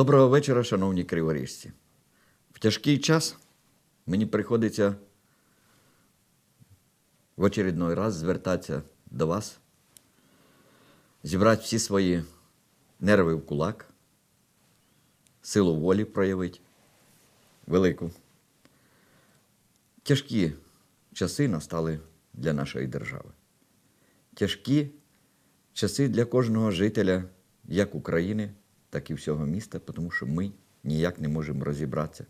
Доброго вечора, шановні криворіжці. В тяжкий час мені приходиться в очередной раз звертатися до вас, зібрати всі свої нерви в кулак, силу волі проявити велику. Тяжкі часи настали для нашої держави. Тяжкі часи для кожного жителя як України, так і всього міста, тому що ми ніяк не можемо розібратися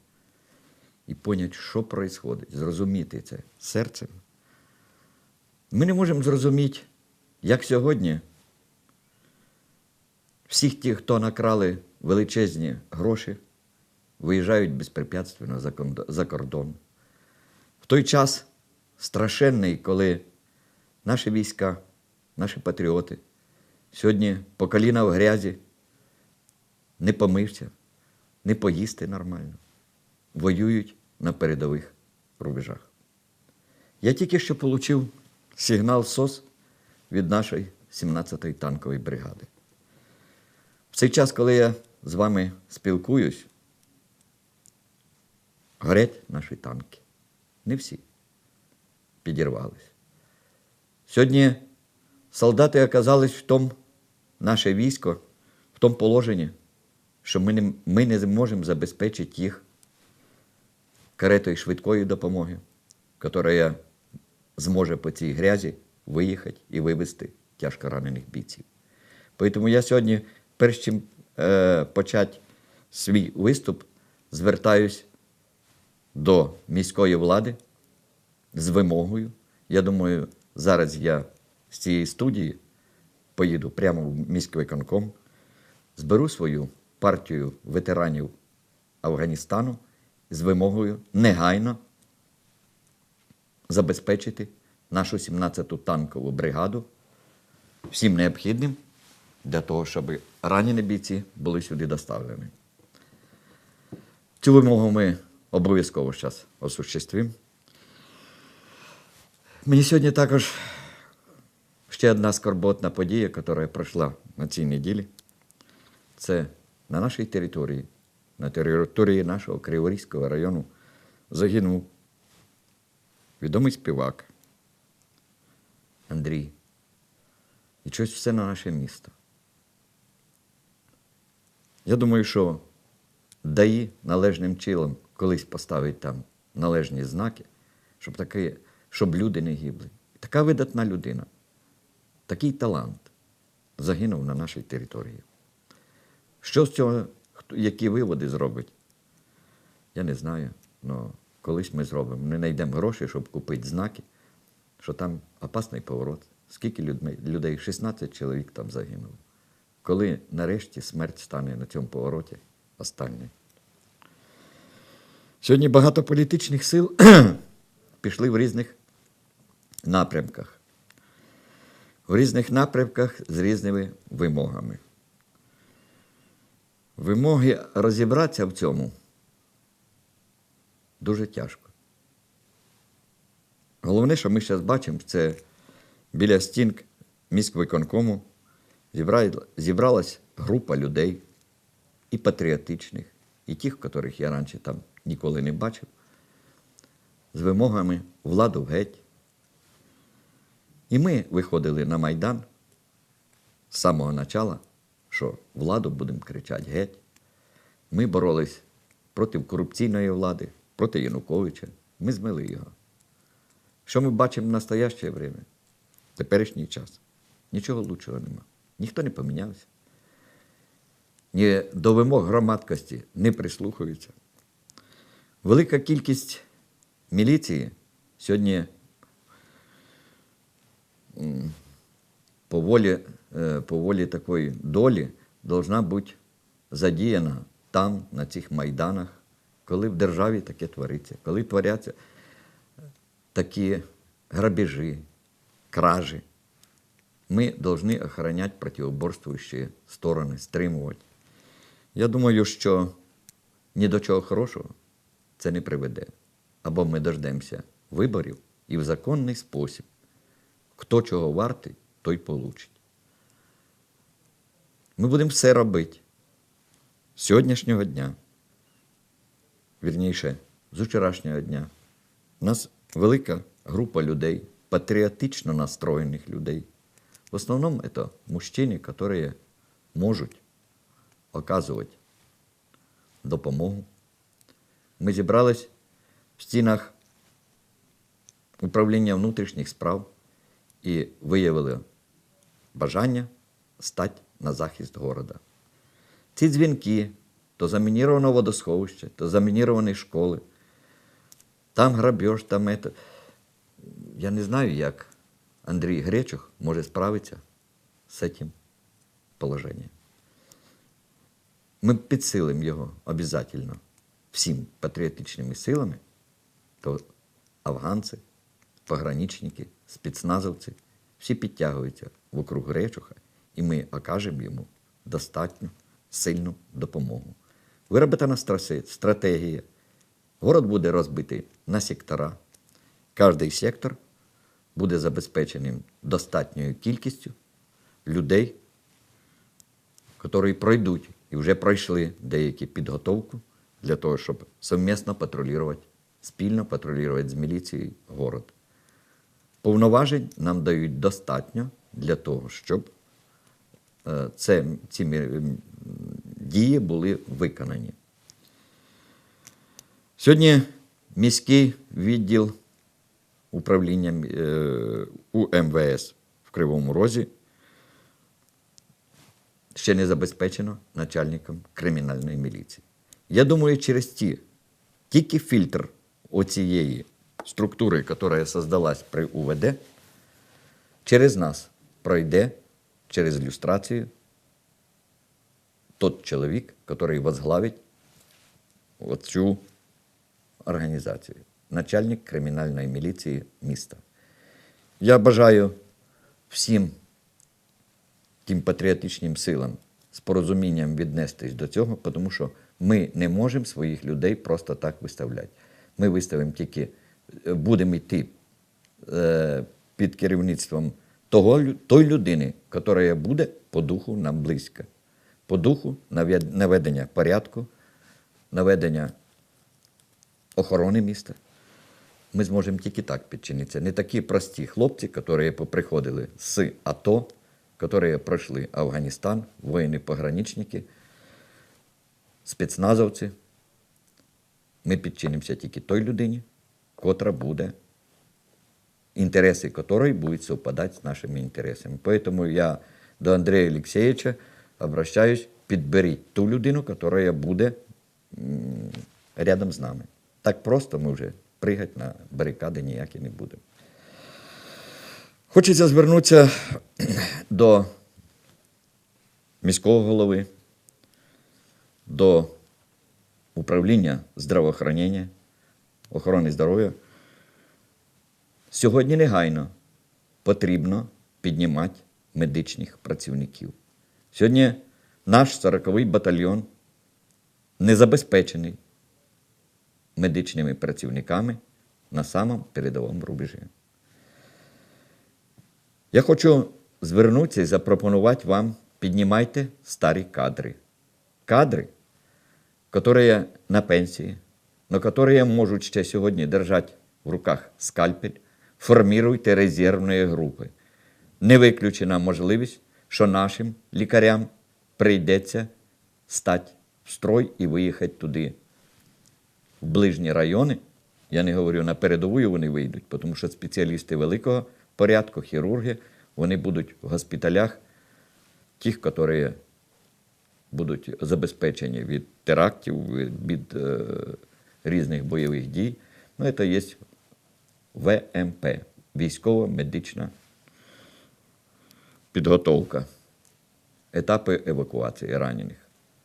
і поняти, що відбувається, зрозуміти це серцем. Ми не можемо зрозуміти, як сьогодні всіх тих, хто накрали величезні гроші, виїжджають безпрепятственно за кордон. В той час страшенний, коли наші війська, наші патріоти сьогодні по коліна в грязі, не помився, не поїсти нормально, воюють на передових рубежах. Я тільки що отримав сигнал СОС від нашої 17-ї танкової бригади. В цей час, коли я з вами спілкуюсь, горять наші танки. Не всі підірвались. Сьогодні солдати оказались в тому, наше військо, в тому положенні, що ми не, ми не зможемо забезпечити їх каретою швидкої допомоги, яка зможе по цій грязі виїхати і вивезти тяжко ранених бійців. Тому я сьогодні, перш чим е, почати свій виступ, звертаюсь до міської влади з вимогою. Я думаю, зараз я з цієї студії поїду прямо в міськвиконком, зберу свою партію ветеранів Афганістану з вимогою негайно забезпечити нашу 17-ту танкову бригаду всім необхідним для того, щоб ранені бійці були сюди доставлені. Цю вимогу ми обов'язково зараз осуществимо. Мені сьогодні також ще одна скорботна подія, яка пройшла на цій неділі. Це на нашій території, на території нашого Криворізького району загинув відомий співак Андрій. І щось все на наше місто. Я думаю, що ДАІ належним чином колись поставить там належні знаки, щоб, таке, щоб люди не гибли. Така видатна людина, такий талант загинув на нашій території. Що з цього, які виводи зробить? Я не знаю. але колись ми зробимо. Не знайдемо гроші, щоб купити знаки, що там опасний поворот. Скільки людей? 16 чоловік там загинуло. Коли нарешті смерть стане на цьому повороті останньою. Сьогодні багато політичних сил пішли в різних напрямках. В різних напрямках з різними вимогами. Вимоги розібратися в цьому дуже тяжко. Головне, що ми зараз бачимо, це біля стін міськвиконкому зібра- зібралась група людей і патріотичних, і тих, яких я раніше там ніколи не бачив, з вимогами владу геть. І ми виходили на Майдан з самого начала, що владу будемо кричати геть. Ми боролись проти корупційної влади, проти Януковича. Ми змили його. Що ми бачимо в настояще время? Теперішній час. Нічого лучшого нема. Ніхто не помінявся. Ні до вимог громадськості не прислухаються. Велика кількість міліції сьогодні по волі, по волі такої долі должна бути задіяна там, на цих майданах, коли в державі таке твориться, коли творяться такі грабежі, кражі. Ми повинні охороняти противоборствуючі сторони, стримувати. Я думаю, що ні до чого хорошого це не приведе. Або ми дождемося виборів і в законний спосіб, хто чого вартий, той получить. Ми будемо все робити, з сьогоднішнього дня, вірніше, з вчорашнього дня, у нас велика група людей, патріотично настроєних людей. В основному це мужчини, які можуть оказувати допомогу. Ми зібрались в стінах управління внутрішніх справ і виявили бажання стати на захист города. Ці дзвінки то замініровано водосховище, то замініровані школи, там грабеж, там это. Я не знаю, як Андрій Гречух може справитися з цим положенням. Ми підсилимо його обов'язково всім патріотичними силами, то афганці, пограничники, спецназовці, всі підтягуються вокруг Гречуха, і ми окажемо йому достатньо сильну допомогу. Вироблена стратегія. Город буде розбитий на сектора. Кожний сектор буде забезпеченим достатньою кількістю людей, які пройдуть і вже пройшли деякі підготовку для того, щоб совмісно патрулювати, спільно патрулювати з міліцією город. Повноважень нам дають достатньо для того, щоб це, ці дії були виконані. Сьогодні міський відділ управління е, УМВС в Кривому Розі ще не забезпечено начальником кримінальної міліції. Я думаю, через ті, тільки фільтр оцієї структури, яка создалась при УВД, через нас пройде через люстрацію тот чоловік, який возглавить оцю організацію, начальник кримінальної міліції міста. Я бажаю всім тим патріотичним силам з порозумінням віднестись до цього, тому що ми не можемо своїх людей просто так виставляти. Ми виставимо тільки, е, будемо йти е, під керівництвом того, той людини, яка буде по духу нам близька, по духу наведення порядку, наведення охорони міста. Ми зможемо тільки так підчинитися. Не такі прості хлопці, які поприходили з АТО, які пройшли Афганістан, воїни-пограничники, спецназовці. Ми підчинимося тільки той людині, котра буде, інтереси якої будуть совпадати з нашими інтересами. Тому я до Андрія Олексійовича обращаюсь, підберіть ту людину, яка буде рядом з нами. Так просто ми вже пригати на барикади ніякі не будемо. Хочеться звернутися до міського голови, до управління здравоохранення, охорони здоров'я. Сьогодні негайно потрібно піднімати медичних працівників. Сьогодні наш 40-й батальйон не забезпечений медичними працівниками на самому передовому рубежі. Я хочу звернутися і запропонувати вам, піднімайте старі кадри. Кадри, які на пенсії, но які можуть ще сьогодні держати в руках скальпель, форміруйте резервні групи. Не виключена можливість, що нашим лікарям прийдеться стати в строй і виїхати туди, в ближні райони. Я не говорю на передову вони вийдуть, тому що спеціалісти великого порядку, хірурги, вони будуть в госпіталях, тих, які будуть забезпечені від терактів, від, е, різних бойових дій. Ну, це є ВМП військово-медична підготовка, етапи евакуації ранених.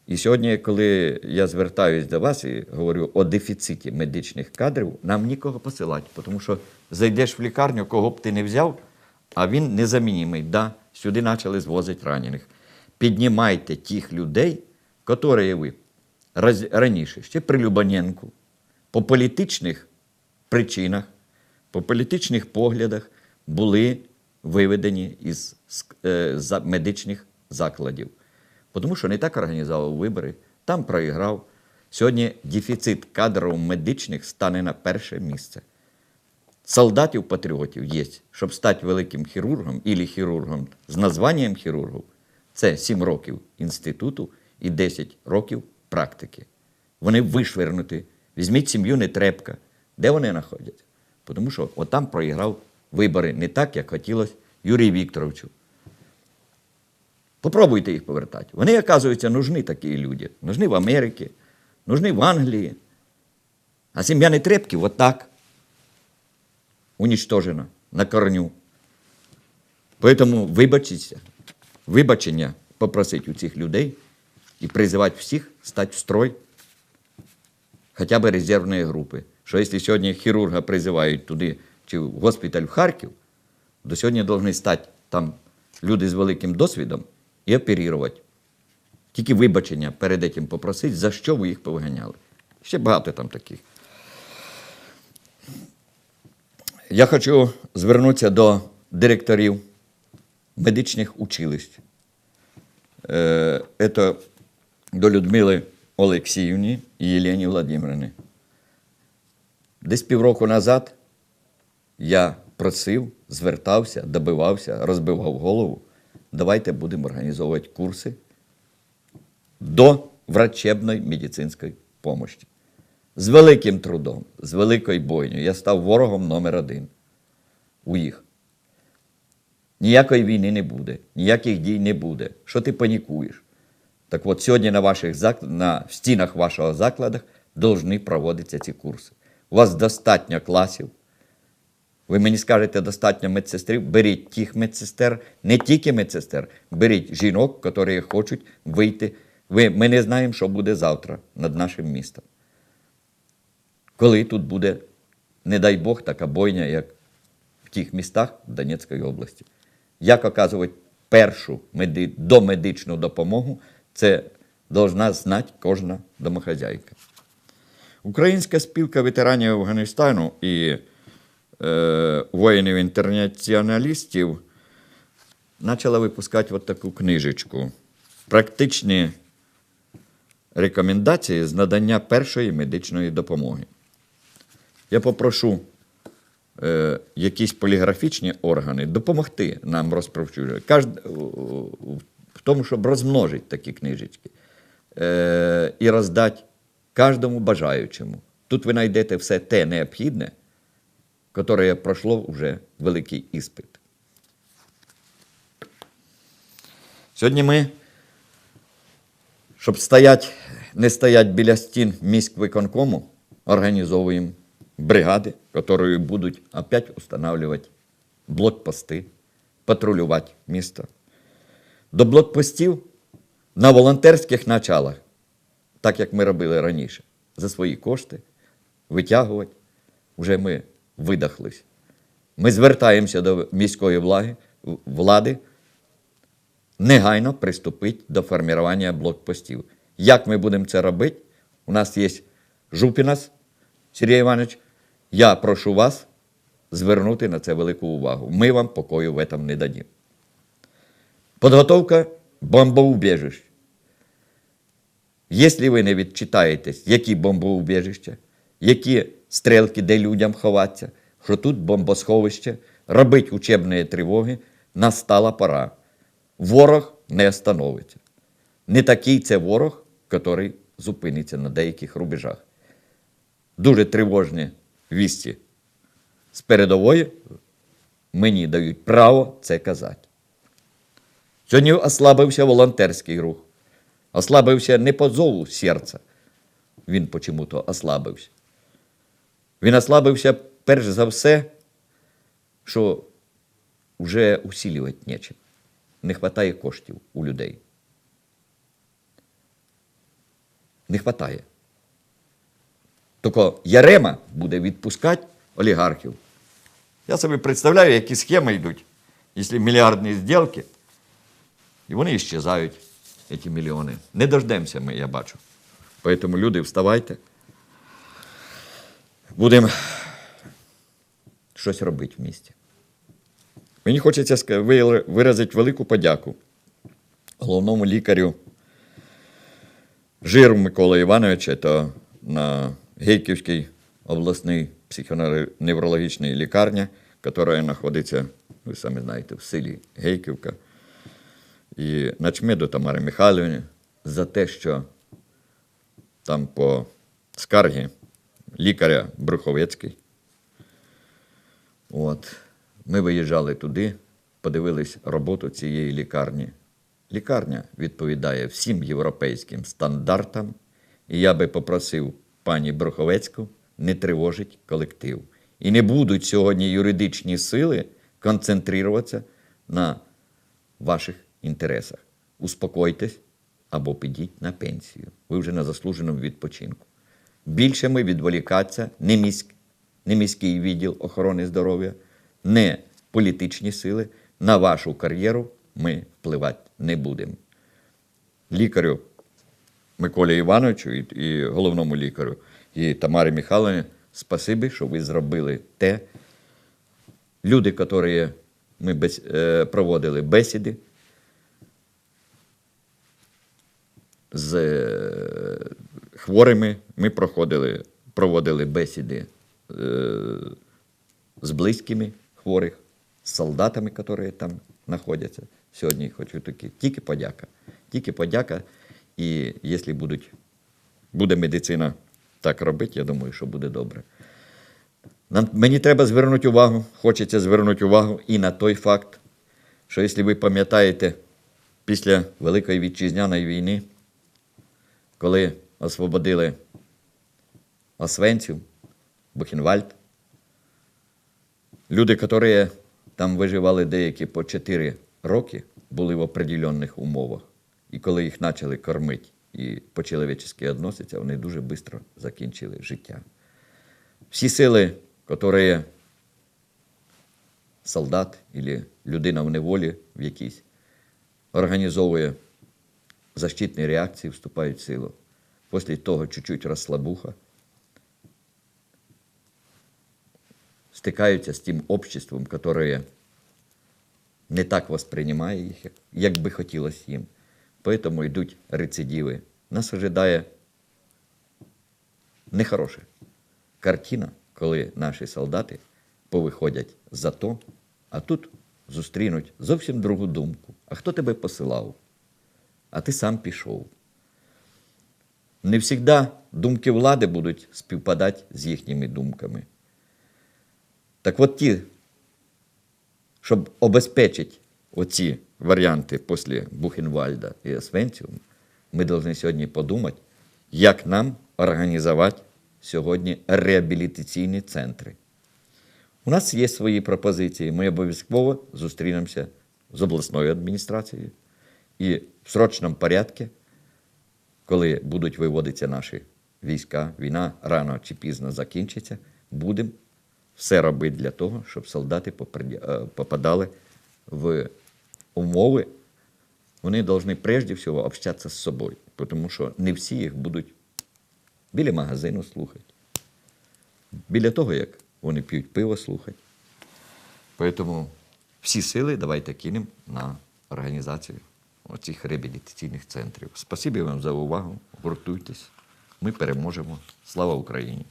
І сьогодні, коли я звертаюсь до вас і говорю о дефіциті медичних кадрів, нам нікого посилати, тому що зайдеш в лікарню, кого б ти не взяв, а він незамінімий. Да, сюди почали звозити ранених. Піднімайте тих людей, які ви раніше, ще при Любаненку, по політичних причинах, по політичних поглядах були виведені із е, медичних закладів. Тому що не так організував вибори там проіграв. Сьогодні дефіцит кадрів медичних стане на перше місце. Солдатів патріотів є, щоб стати великим хірургом або хірургом з названням хірургу, це 7 років інституту і 10 років практики. Вони вишвернуті. Візьміть сім'ю Нетребка. Де вони знаходяться? Тому що отам проіграв вибори не так, як хотілося Юрію Вікторовичу. Попробуйте їх повертати. Вони, оказується, нужны такі люди. Нужны в Америці, нужны в Англії. А сім'я Нетребків отак уничтожена на корню. Поэтому вибачіться, вибачення попросить у цих людей і призивати всіх стати в строй хоча б резервної групи. Що якщо сьогодні хірурга призивають туди чи в госпіталь в Харків, то сьогодні повинні стати там люди з великим досвідом і оперувати. Тільки вибачення перед цим попросить, за що ви їх повиганяли. Ще багато там таких. Я хочу звернутися до директорів медичних училищ. Е, Це до Людмили Олексіївні і Єлені Владимирівни. Десь півроку назад я просив, звертався, добивався, розбивав голову. Давайте будемо організовувати курси до врачебної медицинської допомоги. З великим трудом, з великою бойнею. Я став ворогом номер один у їх. Ніякої війни не буде, ніяких дій не буде. Що ти панікуєш? Так от сьогодні на ваших зак... на стінах вашого закладу повинні проводитися ці курси. У вас достатньо класів. Ви мені скажете, достатньо медсестрів. Беріть тих медсестер, не тільки медсестер, беріть жінок, які хочуть вийти. Ви, ми не знаємо, що буде завтра над нашим містом. Коли тут буде, не дай Бог, така бойня, як в тих містах Донецької області. Як оказувати першу меди... домедичну допомогу, це должна знати кожна домохазяйка. Українська спілка ветеранів Афганістану і е, воїнів-інтернаціоналістів почала випускати от таку книжечку. Практичні рекомендації з надання першої медичної допомоги. Я попрошу е, якісь поліграфічні органи допомогти нам розповсюджувати. В тому, щоб розмножити такі книжечки е, і роздати кожному бажаючому. Тут ви знайдете все те необхідне, яке пройшло вже великий іспит. Сьогодні ми, щоб стоять, не стоять біля стін міськвиконкому, організовуємо бригади, які будуть опять встановлювати блокпости, патрулювати місто. До блокпостів на волонтерських началах, так як ми робили раніше, за свої кошти витягувати, вже ми видахлись. Ми звертаємося до міської влади, влади негайно приступити до формування блокпостів. Як ми будемо це робити? У нас є Жупінас Сергій Іванович. Я прошу вас звернути на це велику увагу. Ми вам покою в этом не дадим. Подготовка бомбоубежищ. Якщо ви не відчитаєтесь, які бомбоубежища, які стрілки, де людям ховатися, що тут бомбосховище, робить учебні тривоги, настала пора. Ворог не остановиться. Не такий це ворог, який зупиниться на деяких рубежах. Дуже тривожні вісті з передової мені дають право це казати. Сьогодні ослабився волонтерський рух. Ослабився не по зову серця. Він почому-то ослабився. Він ослабився перш за все, що вже усилювати нічим. Не вистачає коштів у людей. Не вистачає. Тільки Ярема буде відпускати олігархів. Я собі представляю, які схеми йдуть, якщо мільярдні зділки, і вони іщезають, ці мільйони. Не дождемося ми, я бачу. Тому люди, вставайте. Будемо щось робити в місті. Мені хочеться виразити велику подяку головному лікарю Жир Микола Іванович це на Гейківській обласній психоневрологічній лікарні, яка знаходиться, ви самі знаєте, в селі Гейківка. І начмеду Тамари Михайлівні за те, що там по скаргі лікаря Бруховецький. От. Ми виїжджали туди, подивились роботу цієї лікарні. Лікарня відповідає всім європейським стандартам, і я би попросив пані Бруховецьку не тривожить колектив. І не будуть сьогодні юридичні сили концентруватися на ваших інтересах. Успокойтесь або підіть на пенсію. Ви вже на заслуженому відпочинку. Більше ми відволікатися не, міськ, не міський відділ охорони здоров'я, не політичні сили. На вашу кар'єру ми впливати не будемо. Лікарю Миколі Івановичу і, і головному лікарю і Тамарі Михайловні, спасибі, що ви зробили те. Люди, які ми е, проводили бесіди з е, хворими, ми проходили, проводили бесіди е, з близькими хворих, з солдатами, які там знаходяться. Сьогодні хочу таки тільки подяка. Тільки подяка. І якщо будуть, буде медицина так робити, я думаю, що буде добре. Нам, мені треба звернути увагу, хочеться звернути увагу і на той факт, що якщо ви пам'ятаєте, після Великої Вітчизняної війни, коли освободили Освенців, Бухенвальд, люди, які там виживали деякі по 4 роки, були в определенних умовах. І коли їх почали кормити і по-чоловічески відноситься, вони дуже швидко закінчили життя. Всі сили, які солдат або людина в неволі в якійсь організовує защитні реакції, вступають в силу. Після того чуть-чуть розслабуха, стикаються з тим обществом, яке не так восприймає їх, як би хотілося їм. Поэтому йдуть рецидиви. Нас ожидає нехороша картина, коли наші солдати повиходять за то, а тут зустрінуть зовсім другу думку. А хто тебе посилав? А ти сам пішов. Не завжди думки влади будуть співпадати з їхніми думками. Так от ті, щоб обезпечити оці варіанти після Бухенвальда і Освенціум, ми повинні сьогодні подумати, як нам організувати сьогодні реабілітаційні центри. У нас є свої пропозиції. Ми обов'язково зустрінемося з обласною адміністрацією і в срочному порядку, коли будуть виводитися наші війська, війна рано чи пізно закінчиться, будемо все робити для того, щоб солдати е, попадали в умови, вони повинні прежде всього общатися з собою, тому що не всі їх будуть біля магазину слухати, біля того, як вони п'ють пиво слухати. Тому всі сили давайте кинемо на організацію оцих реабілітаційних центрів. Спасибі вам за увагу. Гуртуйтесь. Ми переможемо. Слава Україні!